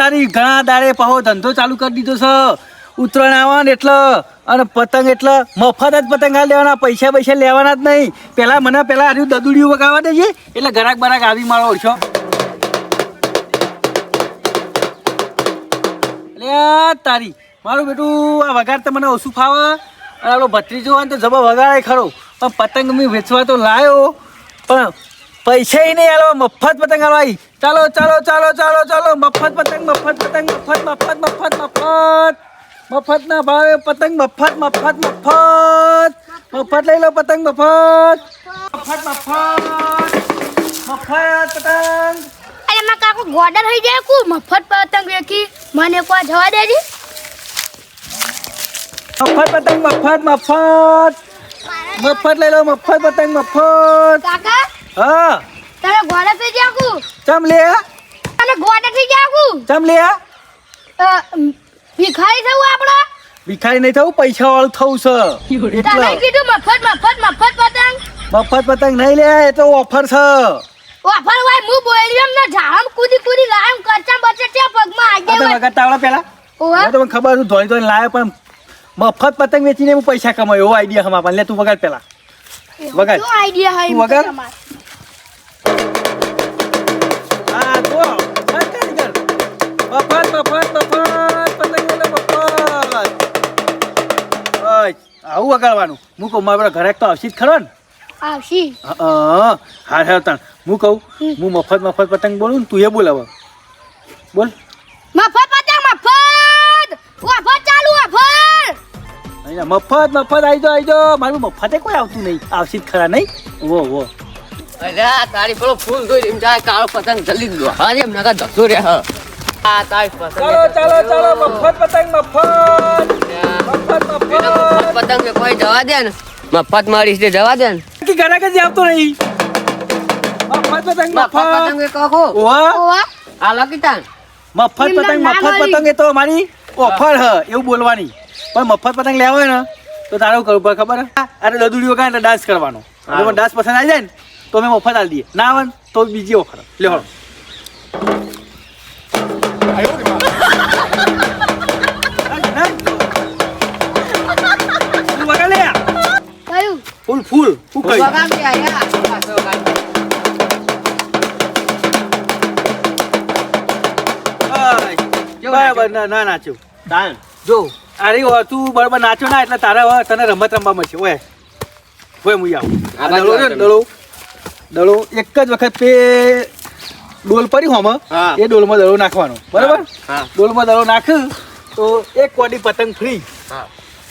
તારી ઘણા દાડે પાહો ધંધો ચાલુ કરી દીધો છે. ઉત્તરાયણ આવે ને એટલે, અને પતંગ એટલે મફત જ પતંગ હાલ લેવાના, પૈસા પૈસા લેવાના જ નહીં. પહેલાં મને પહેલાં હાર્યું દદુડીઓ વગાવવા દેજે, એટલે ગરાક બરાક આવી મારો ઓછો તારી, મારું બેટું આ વગાડ તો મને ઓછું ફાવે. અને આપણો ભત્રીજો તો જબર વગાડે ખરો. પણ પતંગ મેં વેચવા તો લાયો. પણ પૈસા નહીં આલો મફત પતંગ આલવાઈ ચાલો ચાલો ચાલો ચાલો ચાલો મફત પતંગ મફત પતંગ મફત મફત મફત મફત. મફત ના ભાવે પતંગ મફત મફત મફત. મફત લઈ લો પતંગ મફત. મફત મફત. મફત પતંગ. અરે માં કાકો ગોડર થઈ જાય કુ? મફત પતંગ વેકી મને કોઈ જવા દેજે. મફત પતંગ મફત મફત. મફત લઈ લો મફત પતંગ મફત. કાકા હા. તમે ગોડા થઈ કુ? ચમ લે તમે ગોડા થઈ કુ? ચમ લે ભિખારી થવું આપણો ભિખારી નહીં થવું પૈસા વાળું થવું છે. એટલે. કીધું મફત મફત મફત પતંગ? મફત પતંગ નહીં લે એ તો ઓફર છે. ઓફર વાય હું બોલ્યો એમ ને ઝાડમ કૂદી કૂદી લાયમ કરચા બચા ત્યાં પગમાં આગે વગાડતા આવડે પેલા? ઓવા તો મને ખબર હતું ધોઈ ધોઈને લાવે પણ મફત પતંગ વેચીને હું પૈસા કમાયો એવો આઈડિયા હમ આપણને લે તું વગાડ પેલા. વગાડ. શું આઈડિયા હોય તું આવું વગાડવાનું? હું કહું મારા ઘરે તો આવશે જ ખરો ને? આવશી. હા હા. તણ. હું કહું હું મફત મફત પતંગ બોલું તું એ બોલાવ. બોલ. મફત પતંગ મફત! મફત ચાલુ મફત અહીંયા મફત મફત આવી જાઓ આવી જાઓ. મારું મફતે કોઈ આવતું નહીં. આવશે જ ખરા નહીં? વો વો અરે તારી પેલો ફૂલ ધોઈ એમ જાય કાળો પતંગ જલ્દી દો. હા એમ નગર ધસો રે હા. આ તારી પતંગ ચાલો ચાલો ચાલો. મફત પતંગ મફત. મફત મફત. પતંગ કે કોઈ જવા દે ને મફત મારી છે જવા દે ને. કે ઘરાક જ આવતો નહીં. મફત પતંગ મફત પતંગ કહો ઓવા ઓવા આ લખી મફત પતંગ મફત પતંગ એ તો મારી ઓફર હ એવું બોલવાની. પણ મફત પતંગ લેવા હોય ને તો તારું કરવું પડે ખબર? અરે દદુડીઓ કાંઈ ડાન્સ કરવાનો. જો ડાન્સ પસંદ આવી જાય ને તો અમે મફત આલી દઈએ. ના આવે તો બીજી ઓફર. લે વગાડ દે. બસ. બરાબર ના જો અરે હો, તું બરાબર નાચો ના એટલે તારે હવે તને રમત રમવા મળશે ઓય ઓય મુઈ આવું દડો છે એક જ વખત પે ડોલ પડી હોમ હા. એ ડોલમાં દડો નાખવાનો બરાબર હા ડોલમાં દડો નાખ તો એક કોડી પતંગ ફ્રી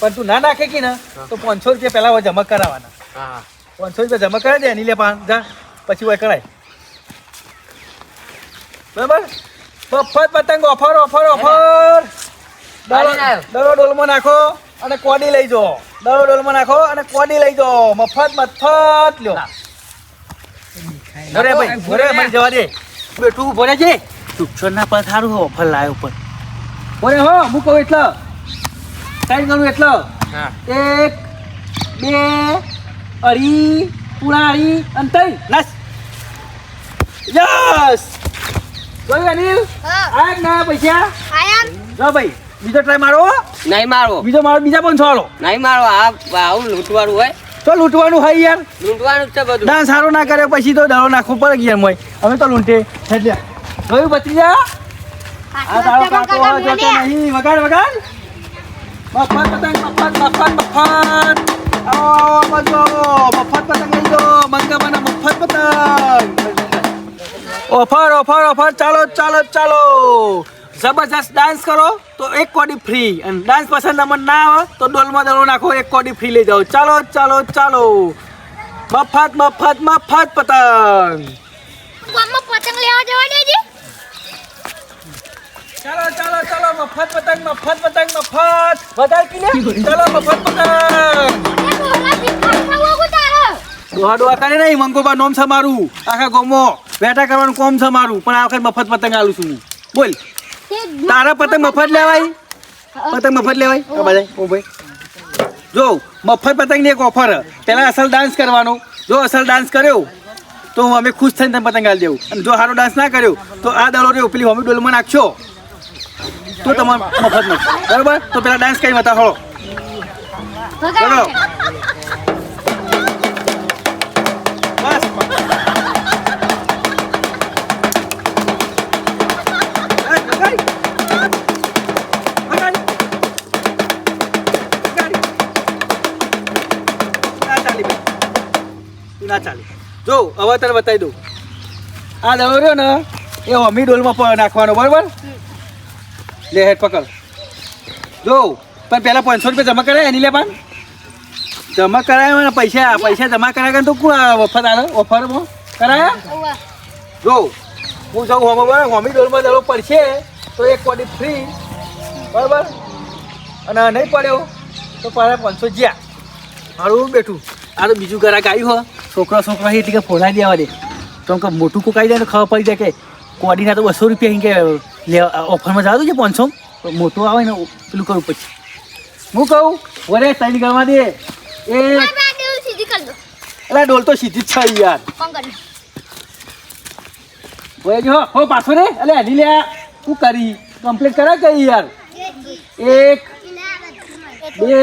પણ તું ના નાખે કે ને તો પાંચસો રૂપિયા પહેલા જમા કરાવવાના હા પાંચસો રૂપિયા જમા કરે દે એની લે પાન જા. પછી હોય કરાય. બરાબર? મફત પતંગ ઓફર ઓફર ઓફર. દડો ડોલમાં નાખો અને કોડી લઈ જો દરો ડોલમાં નાખો અને કોડી લઈ જો મફત મફત. લ્યો. ઘરે ભાઈ ઘરે મને જવા દે. બેઠું ભરે છે ચૂપછો ના પર સારું ઓફર લાવ્યો પણ ઓરે હો હું કહું એટલે. કઈ કરું એટલે. એક બે અઢી પુરાણી અને ત્રણ નસ યસ જોયું અનિલ હા. આ ના પૈસા. આયા જો ભાઈ બીજો ટ્રાય મારો. નહીં મારો બીજો મારો બીજા પણ છોડો. નહીં મારો આ આવું લૂંટવાનું હોય. તો લૂંટવાનું હોય યાર. લૂંટવાનું જ છે બધું. ના સારો ના કરે પછી તો દડો નાખવો પડે ગયા મોય. અમે તો લૂંટે. એટલે જોયું ભત્રીજા. આ તારો કાકો જો કે નહીં. વગાડ વગાડ. બફાન બફાન બફાન બફાન મફત. આવો મજો મફત પતંગ લઈ જો મંગાવાના મફત પતંગ ઓફર ઓફર ઓફર ચાલો ચાલો ચાલો જબરજસ્ત ડાન્સ કરો તો એક કોડી ફ્રી અને ડાન્સ પસંદ તમને ના આવે તો ડોલમાં દડો નાખો એક કોડી ફ્રી લઈ જાઓ ચાલો ચાલો ચાલો મફત મફત મફત પતંગ પતંગ લેવા ચાલો ચાલો ચાલો મફત પતંગ મફત. પતંગ મફત વધારે ચાલો, મફત પતંગ. ડોહા ડોહા કરે નહીં મંગોબા નોમ છે મારું. આખા ગોમો બેઠા કરવાનું કોમ છે મારું. પણ આ વખત મફત પતંગ આલું છું બોલ. તારા પતંગ મફત લેવાય? પતંગ મફત લેવાય? બધા ઓ ભાઈ. જો મફત પતંગની એક ઓફર પહેલાં અસલ ડાન્સ કરવાનો. જો અસલ ડાન્સ કર્યો તો હું અમે ખુશ થઈને તમે પતંગ આલી દેવું. અને જો સારો ડાન્સ ના કર્યો તો આ દાડો રહ્યો પેલી હોમી ડોલમાં નાખશો. તો તમારે મફત મળશે બરાબર? તો પેલા ડાન્સ કરી બતાવો. વગાડો ચાલે. જો હવે તને બતાવી દઉં. આ દડો રહ્યો ને એ અમી ડોલમાં પણ નાખવાનો બરાબર? લે હેડ પકડ. જો પણ પહેલાં પાંચસો રૂપિયા જમા કરાય એની લે પણ જમા કરાયા મને પૈસા પૈસા જમા કરાયા તો કોણ આ વફર આલે? ઓફરમાં કરાયા. જો હું જાઉં હોમો બરાબર હોમી ડોલમાં દડો પડશે તો એક કોડી ફ્રી બરાબર? અને નહીં પડ્યો તો પાછા પાંચસો જ્યાં. મારું બેઠું. આ તો બીજું ઘરાક આવ્યું હો. છોકરા છોકરા એટલે કે ફોલાઈ દેવા દે. તો કે મોટું કોક જાય ને ખબર પડી જાય કે કોડીના તો બસો રૂપિયા કે લેવા ઓફરમાં જવા છે પાંચસો. મોટું આવે ને પેલું કરવું પછી. હું કહું, વરે તૈન ગણવા દે. એ એટલે ડોલ તો સીધી જ છે યાર. ઓય, જો, હો, પાછો રે. અલે હજી લે તું કરી? કમ્પ્લીટ કરા કઈ યાર? એક, બે,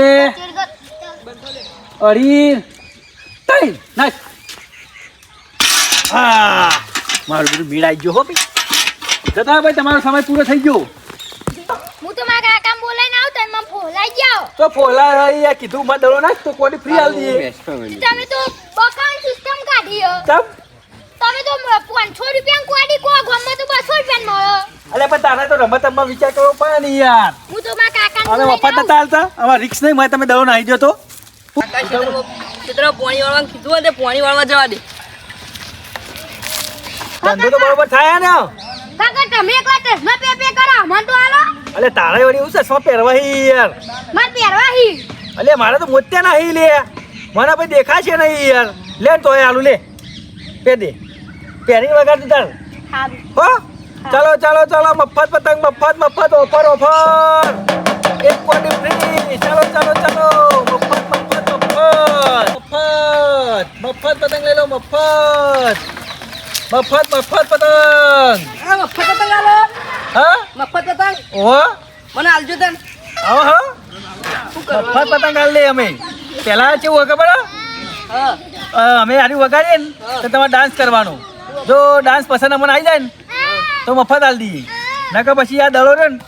અઢી ત્રણ નાખ. હા મારું બધું મેળ ગયો હો ભાઈ. જતા ભાઈ તમારો સમય પૂરો થઈ ગયો. હું તો મારા કાકા બોલાઈને આવું તો મને ફોલાઈ જાઓ તો ફોલા યાર કીધું માં દડો નાખ તો કોની ફ્રી આલ દીએ તમે તો બકાન સિસ્ટમ કાઢી તમ તમે તો પાંચસો રૂપિયા કોડી કો ગમે તો 200 રૂપિયા મળે. અલે પણ તારે તો રમત રમવા વિચાર કરવો પડે ને યાર. હું તો મારા કાકા અરે વફા નતા હાલતા હવે રિક્સ નહીં મળે તમે દડો આવી દો તો. ક્ષેત્રમાં પાણી વાળવા કીધું હોય તે પાણી વાળવા જવા દે. ધંધો તો બરોબર થાય ને કાકા તમે એક વાર ચશ્મા પે પે કરો મને તો હાલો. અલે તારે વળી એવું છે પહેરવા હી યાર. મન પહેરવા હી અલે મારે તો મોત્યા નહીં લે. મને ભાઈ દેખાશે નહીં યાર. લે તો તોય આલુ લે. પે દે. પહેરી વગર તાર. હો? ચાલો ચાલો ચાલો મફત પતંગ મફત મફત ઓફર ઓફર. એક કોટી ફ્રી ચાલો ચાલો ચાલો. મફત. મફત પતંગ લઈ લો મફત. મફત મફત પતંગ. મફત પતંગ આલો. હા? મફત પતંગ? ઓહો મને આલજો તન. આવો હા. મફત પતંગ આલ લે અમે. પેલા કેવું ખબર હા? અમે આની વગાડીએ ને તો તમારે ડાન્સ કરવાનો. જો ડાન્સ પસંદ અમને આવી જાય ને તો મફત આલી દઈએ. નકર પછી આ દડો રહે ને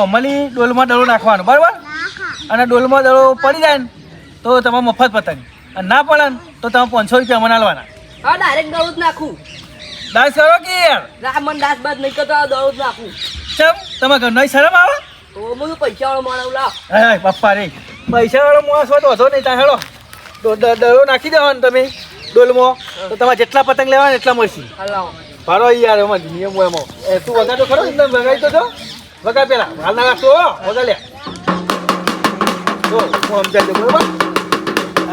હોમલી ડોલમાં દડો નાખવાનો. બરાબર? અને ડોલમાં દડો પડી જાય ને તો તમે મફત પતંગ. અને ના પડે ને તો તમે પાંચસો રૂપિયા અમને આલવાના હા ડાયરેક્ટ દળું જ નાખું. દાસ કરો કે યાર? મને દાસ બાદ નહીં કરતો દળું જ નાખું. ચમ તમે ઘર નહીં શરમ આવે? તો બધું પૈસા વાળો માણસ લાવ. હા પપ્પા રે. પૈસા વાળો માણસ હોય તો વધો નહીં ત્યાં હેડો. દડો નાખી દેવાનો તમે ડોલમો. તો તમારે જેટલા પતંગ લેવાના એટલા મળશે. ભારો યાર એમાં નિયમ એમાં. એ તું વગાડો ખરો એકદમ વગાડી તો જો વગાડ પેલા. હાલ ના રાખતો હો વગાડ લે. જો હું સમજાય દઉં બરોબર?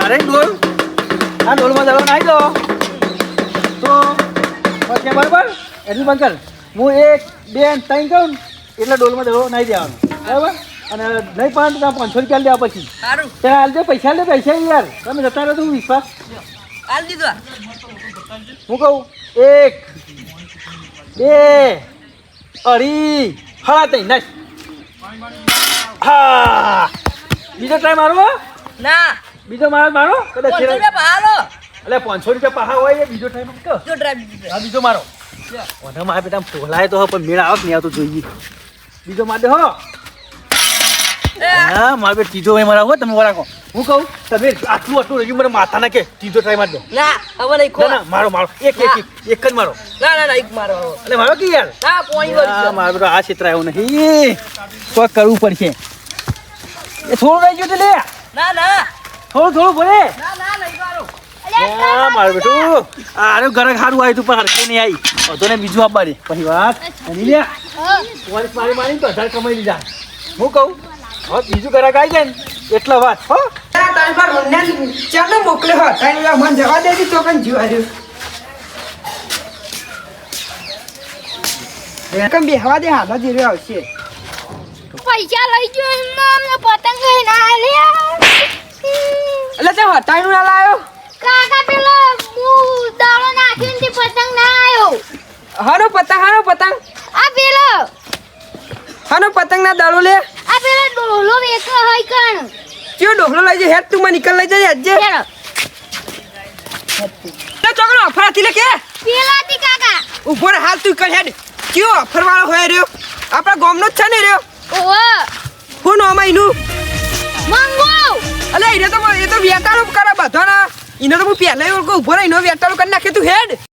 અરે ડોલ. આ ડોલમાં દડો નાખી દો. તો પછી બરાબર? એટલું બંધ કર. હું એક બે ત્રણ કહું એટલે ડોલમાં દડો નાખી દેવાનો. બરાબર? અને નહીં પણ તમે પાંચસો રૂપિયા લેવા પછી. ત્યાં હાલજો પૈસા લે પૈસા યાર. તમે જતા રહો તો હું વિશ્વાસ. હું કહું એક બે અઢી હા તઈ નાખ હા. બીજો ટ્રાય મારો ના. બીજો મારો મારો? કદાચ એટલે પાંચસો રૂપિયા પહા હોય એ બીજો ટ્રાય મારો જો ડ્રાઈવ હા બીજો મારો. ઓને મારા બેટા ફોલાય તો હો પણ મેળ આવક નહીં આવતો જોઈએ. બીજો માર દે હો. હા મારા બે ત્રીજો ભાઈ મારા હો તમે વરાકો હું કહું તમે આટલું આટલું રહ્યું મને માથા ના કે ત્રીજો ટ્રાય માર દો. ના હવે નહીં ખો ના મારો મારો. એક એક એક જ મારો. ના ના ના એક મારો. એટલે મારો કે યાર? હા પોણી આ મારો બધું આ ક્ષેત્ર આવ્યો નહીં. તો કરવું પડશે. એ થોડું રહી ગયું તો લે. ના ના. થોડું થોડું બોલે. ના ના આ મારું બેટું. આરે ઘરે સારું આવ્યું તું પણ નહીં આવી. હતો ને બીજું આપવાની. પછી વાત. લે. મારી મારી તો હજાર કમાઈ લીધા. હું કહું? હવે બીજું ઘરાક આવી જાય ને એટલા વાત હો. ચાલો મોકલ્યો હોત મને જવા દેતી તો પણ જીવા દે. કેમ બેહવા દે હાલો જીરો આવશે. પૈસા લઈ ગયો એમને પતંગ એટલે તે હટાઈ ના લાયો? કાકા પેલો હું દાળો નાખીને તે પતંગ ના આયો. હાનો પતંગ હાનો પતંગ. આ પેલો. હાનો પતંગ ના દાળો લે. આ પેલો ડોલો વેચો હોય કણ? કયો ડોહલો લઈ જાય? હેડ તું મને નીકળ લઈ જાય આજે લે ચોકડો ફરાતી લે કે. પેલાથી કાકા. ઊભો રે હાલ તું કર હેડ. કયો ફરવાળો હોય રહ્યો? આપણા ગામનો જ છે ને રહ્યો? ઓહો. હું નો વાંધો ના એને તો હું પહેલા ઊભો રહીને વેટાળું કરી નાખે તું હેડ.